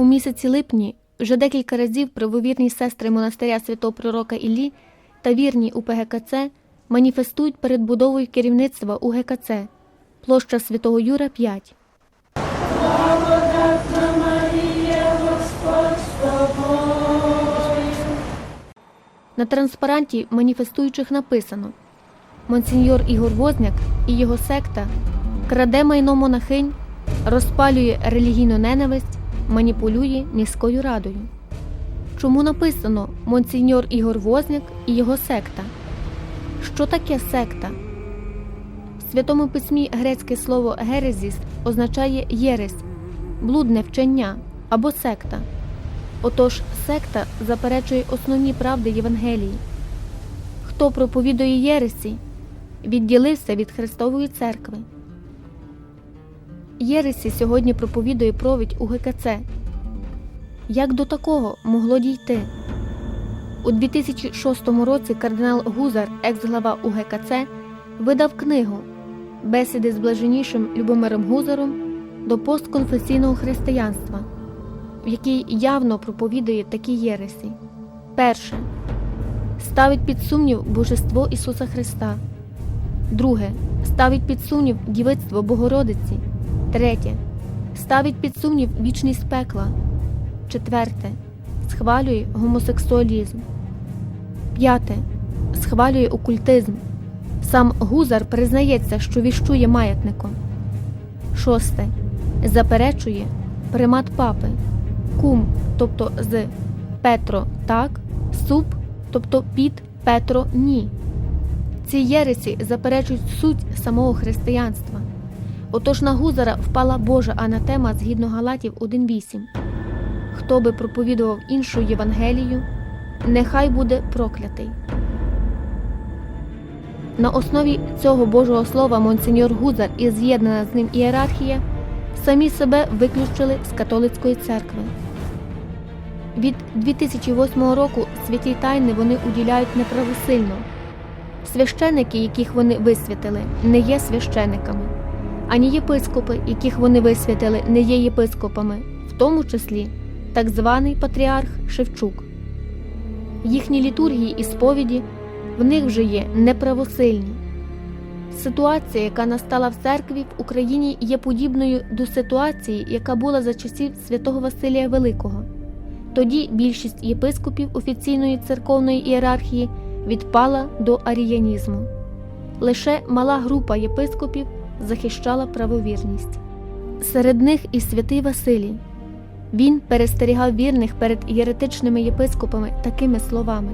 У місяці липні вже декілька разів правовірні сестри монастиря святого пророка Іллі та вірні у ПГКЦ маніфестують перед будовою керівництва УГКЦ площа Святого Юра 5. На транспаранті маніфестуючих написано Монсеньор Ігор Возняк і його секта краде майно монахинь, розпалює релігійну ненависть, маніпулює міською радою. Чому написано Монсеньор Ігор Возняк і його секта? Що таке секта? В Святому письмі грецьке слово герезіс означає єресь, блудне вчення або секта. Отож, секта заперечує основні правди Євангелії. Хто проповідує Єресі, відділився від Христової церкви. Єресі сьогодні проповідує провідь у ГКЦ. Як до такого могло дійти? У 2006 році кардинал Гузар, екс-глава УГКЦ, видав книгу Бесіди з блаженнішим Любомиром Гузаром до постконфесійного християнства в якій явно проповідує такі єресі. Перше. Ставить під сумнів божество Ісуса Христа. Друге. Ставить під сумнів дівицтво Богородиці. Третє. Ставить під сумнів вічність пекла. Четверте. Схвалює гомосексуалізм. П'яте. Схвалює окультизм. Сам Гузар признається, що віщує маятником. Шосте. Заперечує примат папи кум, тобто з Петро так, суп, тобто під Петро ні. Ці єресі заперечують суть самого християнства. Отож на Гузара впала Божа анатема згідно Галатів 1.8. Хто би проповідував іншу Євангелію, нехай буде проклятий. На основі цього Божого слова Монсеньор Гузар і з'єднана з ним ієрархія самі себе виключили з католицької церкви. Від 2008 року святі тайни вони уділяють неправосильно. Священики, яких вони висвятили, не є священиками, ані єпископи, яких вони висвятили, не є єпископами, в тому числі так званий патріарх Шевчук. Їхні літургії і сповіді в них вже є неправосильні. Ситуація, яка настала в церкві в Україні, є подібною до ситуації, яка була за часів святого Василія Великого. Тоді більшість єпископів офіційної церковної ієрархії відпала до аріянізму. Лише мала група єпископів захищала правовірність. Серед них і святий Василій. Він перестерігав вірних перед єретичними єпископами такими словами,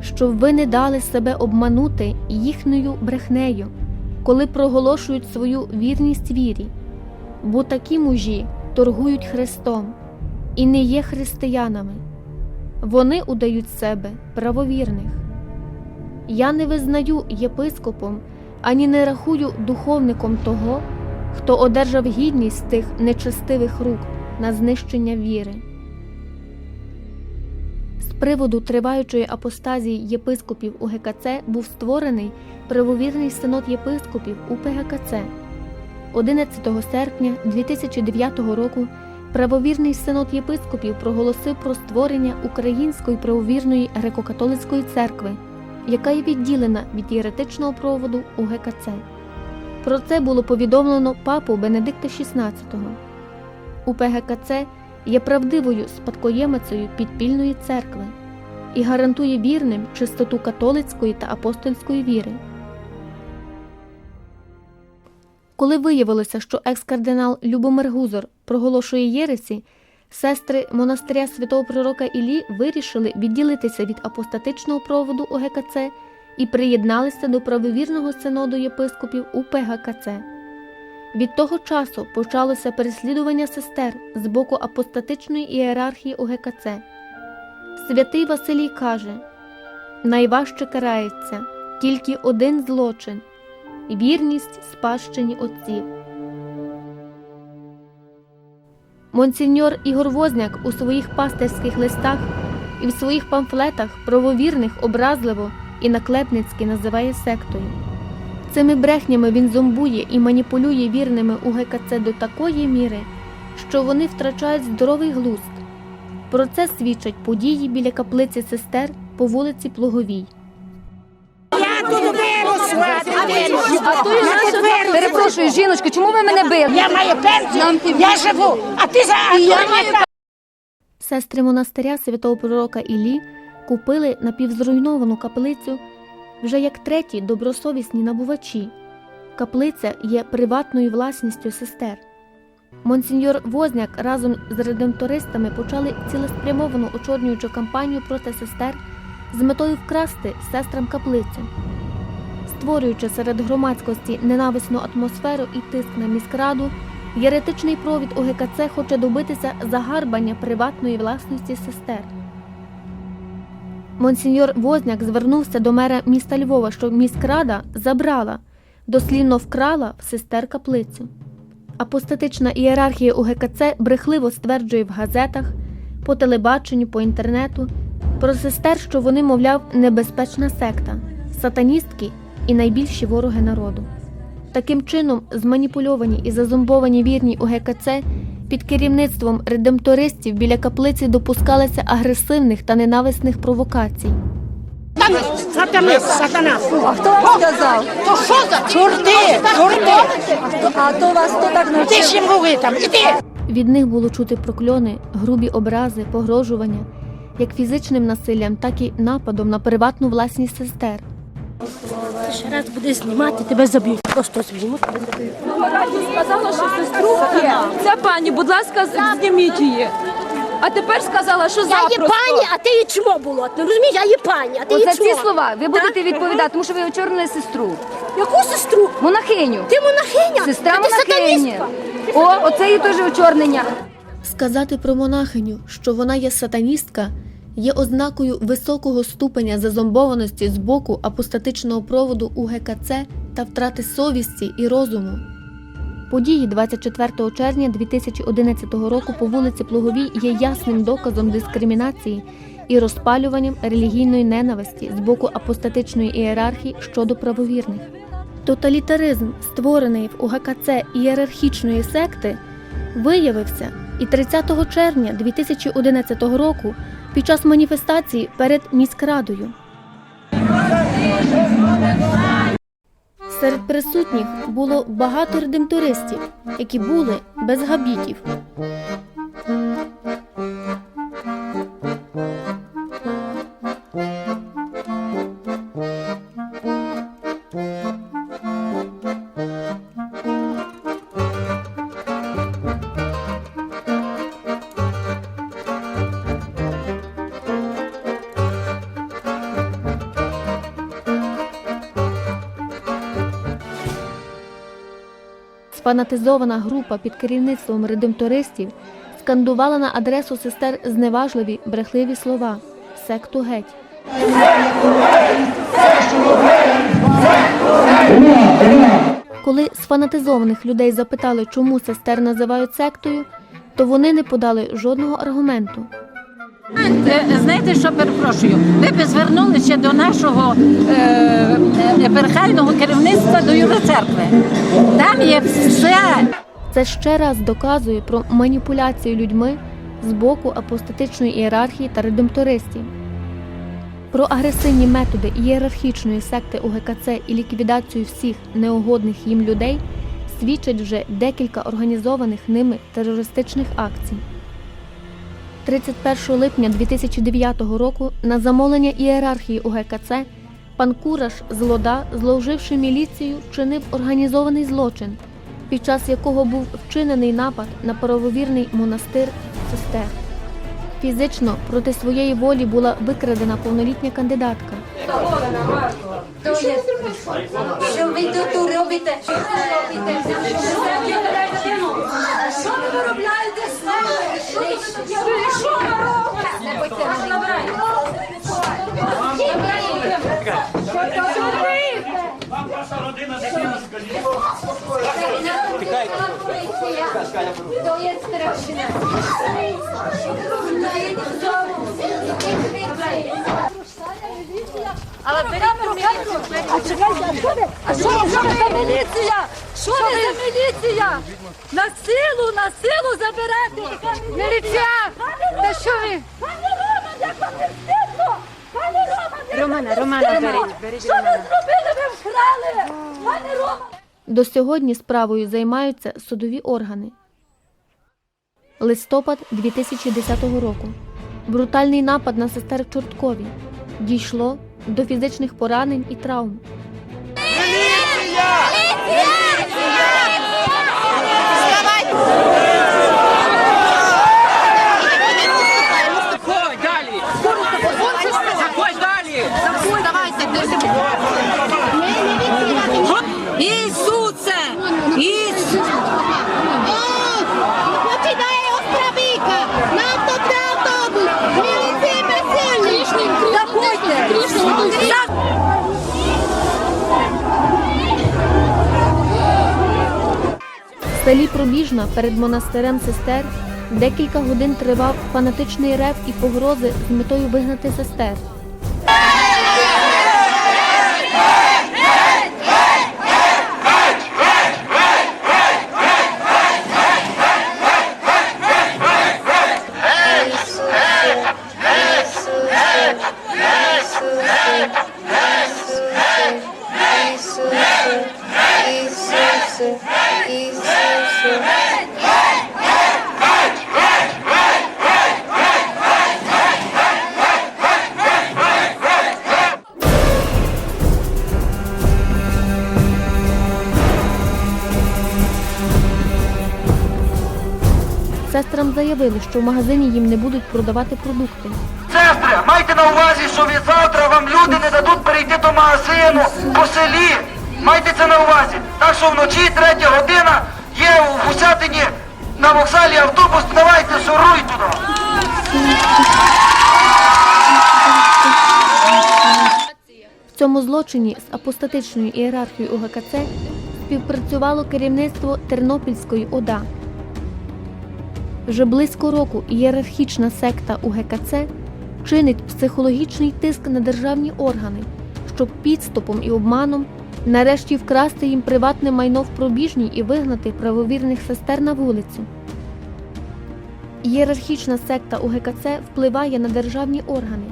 щоб ви не дали себе обманути їхньою брехнею, коли проголошують свою вірність вірі, бо такі мужі торгують Христом і не є християнами. Вони удають себе правовірних. Я не визнаю єпископом ані не рахую духовником того, хто одержав гідність тих нечестивих рук на знищення віри. З приводу триваючої апостазії єпископів у ГКЦ був створений правовірний синод єпископів у ПГКЦ 11 серпня 2009 року. Правовірний синод єпископів проголосив про створення Української правовірної греко-католицької церкви, яка є відділена від єретичного проводу УГКЦ. Про це було повідомлено папу Бенедикта XVI. УПГКЦ є правдивою спадкоємицею підпільної церкви і гарантує вірним чистоту католицької та апостольської віри. Коли виявилося, що екс-кардинал Любомир Гузор проголошує єресі, сестри монастиря святого пророка Іллі вирішили відділитися від апостатичного проводу ОГКЦ і приєдналися до правовірного синоду єпископів УПГКЦ. Від того часу почалося переслідування сестер з боку апостатичної ієрархії ОГКЦ. Святий Василій каже: найважче карається тільки один злочин вірність спадщині отців. Монсеньор Ігор Возняк у своїх пастирських листах і в своїх памфлетах правовірних образливо і наклепницьки називає сектою. Цими брехнями він зомбує і маніпулює вірними у ГКЦ до такої міри, що вони втрачають здоровий глузд. Про це свідчать події біля каплиці сестер по вулиці Плуговій. Я тут. А то я Я. Перепрошую, жіночко, чому ви мене били? Я маю пенсію, я живу, а ти за а я маю Сестри монастиря святого пророка Іллі купили напівзруйновану каплицю вже як треті добросовісні набувачі. Каплиця є приватною власністю сестер. Монсеньор Возняк разом з редемтористами почали цілеспрямовану очорнюючу кампанію проти сестер з метою вкрасти сестрам каплицю. Створюючи серед громадськості ненависну атмосферу і тиск на міськраду, Єретичний провід УГКЦ хоче добитися загарбання приватної власності сестер. Монсеньор Возняк звернувся до мера міста Львова, щоб міськрада забрала, дослівно вкрала в сестер каплицю. Апостатична ієрархія УГКЦ брехливо стверджує в газетах, по телебаченню, по інтернету про сестер, що вони, мовляв, небезпечна секта, сатаністки і найбільші вороги народу. Таким чином, зманіпульовані і зазомбовані вірні у ГКЦ під керівництвом редемтористів біля каплиці допускалися агресивних та ненависних провокацій. Там сатанист, сатана. А хто вам сказав? То що за чорти, чорти? А то вас хто так навчив? ж їм говори там, іди. Від них було чути прокльони, грубі образи, погрожування, як фізичним насиллям, так і нападом на приватну власність сестер. Ще раз буде знімати, тебе заб'ють. Просто знімуть, тебе заб'ють. Сказала, що сестру є. Ця пані, будь ласка, з- зніміть її. А тепер сказала, що Я запросто. є пані, а ти є чмо було. Ти розумієш, я є пані, а ти є Оце чмо. ці слова. Ви будете відповідати, тому що ви очорнили сестру. Яку сестру? Монахиню. Ти монахиня? Сестра а ти монахині. сатаністка. О, оце її теж очорнення. Сказати про монахиню, що вона є сатаністка, є ознакою високого ступеня зазомбованості з боку апостатичного проводу УГКЦ та втрати совісті і розуму. Події 24 червня 2011 року по вулиці Плуговій є ясним доказом дискримінації і розпалюванням релігійної ненависті з боку апостатичної ієрархії щодо правовірних. Тоталітаризм, створений в УГКЦ ієрархічної секти, виявився і 30 червня 2011 року під час маніфестації перед міськрадою. Серед присутніх було багато редемтористів, які були без габітів. Сфанатизована група під керівництвом редемтористів скандувала на адресу сестер зневажливі брехливі слова секту геть. Коли сфанатизованих людей запитали, чому сестер називають сектою, то вони не подали жодного аргументу. Знаєте, що перепрошую? Ви б звернулися до нашого е, е, керівництва до Юри церкви. Там є все. Це ще раз доказує про маніпуляцію людьми з боку апостатичної ієрархії та редемтористів. Про агресивні методи ієрархічної секти УГКЦ і ліквідацію всіх неугодних їм людей свідчать вже декілька організованих ними терористичних акцій. 31 липня 2009 року на замовлення ієрархії УГКЦ пан Кураш з Лода, зловживши міліцію, чинив організований злочин, під час якого був вчинений напад на правовірний монастир сестер. Фізично проти своєї волі була викрадена повнолітня кандидатка. Що ви тут робите? Що ви робите? То є страшне. Але А чекайте, а що ви? Що ви? За міліція? Що Що ви за міліція? На силу, на силу заберете! Міліція! Та що ви? Пане Роман, як вам не встидно? Пане Роман, Романа, Романа, беріть, беріть. Що ви зробили? Ви вкрали! Пане Роман! До сьогодні справою займаються судові органи. Листопад 2010 року. Брутальний напад на сестер Чорткові. Дійшло до фізичних поранень і травм. Заходь селі Пробіжна перед монастирем сестер декілька годин тривав фанатичний рев і погрози з метою вигнати сестер. Заявили, що в магазині їм не будуть продавати продукти. Сестри, майте на увазі, що від завтра вам люди не дадуть перейти до магазину по селі. Майте це на увазі. Так що вночі, третя година, є у Гусятині на вокзалі автобус, давайте шуруй туди. В цьому злочині з апостатичною ієрархією УГКЦ співпрацювало керівництво Тернопільської ОДА. Вже близько року ієрархічна секта УГКЦ чинить психологічний тиск на державні органи, щоб підступом і обманом нарешті вкрасти їм приватне майно в пробіжній і вигнати правовірних сестер на вулицю. Ієрархічна секта УГКЦ впливає на державні органи,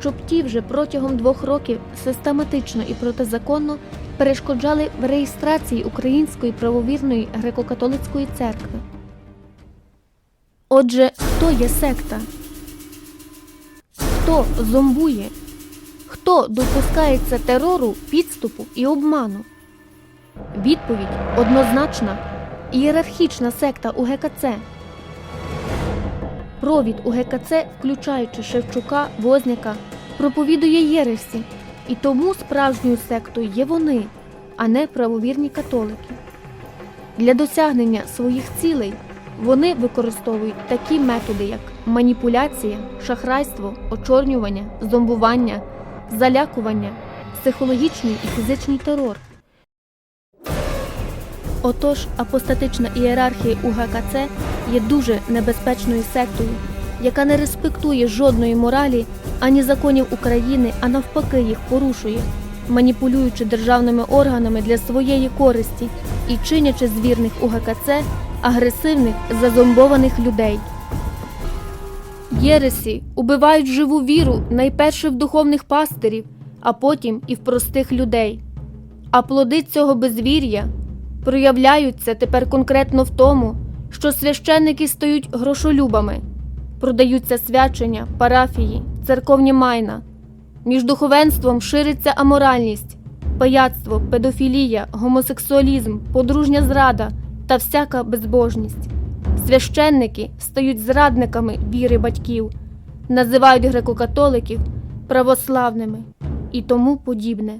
щоб ті вже протягом двох років систематично і протизаконно перешкоджали в реєстрації Української правовірної греко-католицької церкви. Отже, хто є секта? Хто зомбує? Хто допускається терору, підступу і обману? Відповідь однозначна ієрархічна секта УГКЦ. Провід УГКЦ, включаючи Шевчука, Возняка, проповідує єресі, і тому справжньою сектою є вони, а не правовірні католики. Для досягнення своїх цілей вони використовують такі методи, як маніпуляція, шахрайство, очорнювання, зомбування, залякування, психологічний і фізичний терор. Отож, апостатична ієрархія УГКЦ є дуже небезпечною сектою, яка не респектує жодної моралі ані законів України, а навпаки їх порушує, маніпулюючи державними органами для своєї користі і чинячи з вірних УГКЦ агресивних зазомбованих людей. Єресі убивають живу віру найперше в духовних пастирів, а потім і в простих людей. А плоди цього безвір'я проявляються тепер конкретно в тому, що священники стають грошолюбами, продаються свячення, парафії, церковні майна. Між духовенством шириться аморальність, пияцтво, педофілія, гомосексуалізм, подружня зрада та всяка безбожність. Священники стають зрадниками віри батьків, називають греко-католиків православними і тому подібне.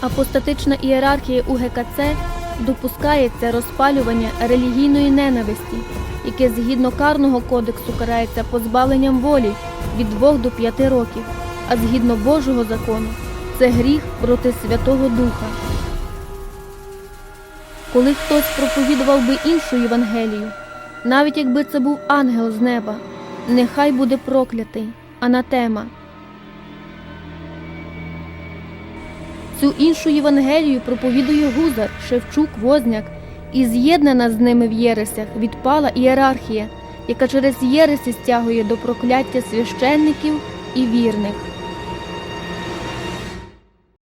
Апостатична ієрархія УГКЦ допускається розпалювання релігійної ненависті, яке згідно карного кодексу карається позбавленням волі від 2 до 5 років, а згідно Божого закону це гріх проти Святого Духа. Коли хтось проповідував би іншу Євангелію, навіть якби це був ангел з неба, нехай буде проклятий, анатема. Всю іншу Євангелію проповідує Гузар, Шевчук, Возняк, і з'єднана з ними в єресях відпала ієрархія, яка через єреси стягує до прокляття священників і вірних.